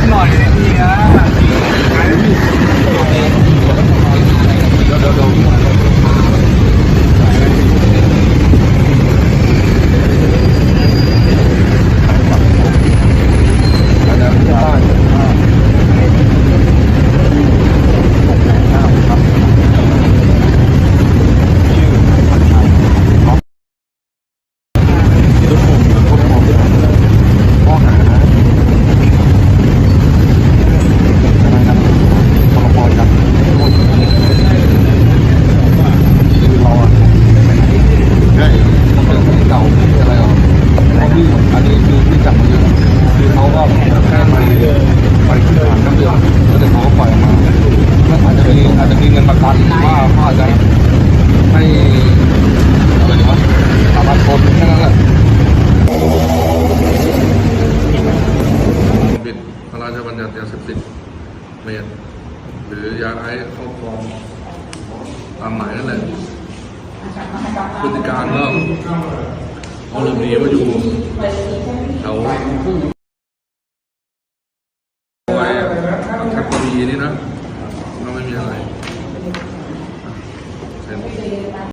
นหน่อยนะพี่นะข้อหาอะไรนะพรบยับโทษคือเราอะใช่ที่เก่าที่อะไรอะเพราะที่อันนี้คือที่จับมาเยอะคือเขาก็แค่ไปไปขึ้ นศาลน้ำเดือดแล้วแต่เขาก็ปล่อยออกมาแล้วอาจจะมีอาจจะมีเงินประกันว่าเขาอาจจะให้อะไรวะสถาบันชนแค่นั้นแหละผิดพระราชบัญญัติยาเสพติดเมนหรือยาไอซ์ครอบครองตามหมายนั่นแหละพฤติการก็เอาหลบหนีมาอยู่ แคปรีนี่นะก็ไม่มีอะไรเสร็จ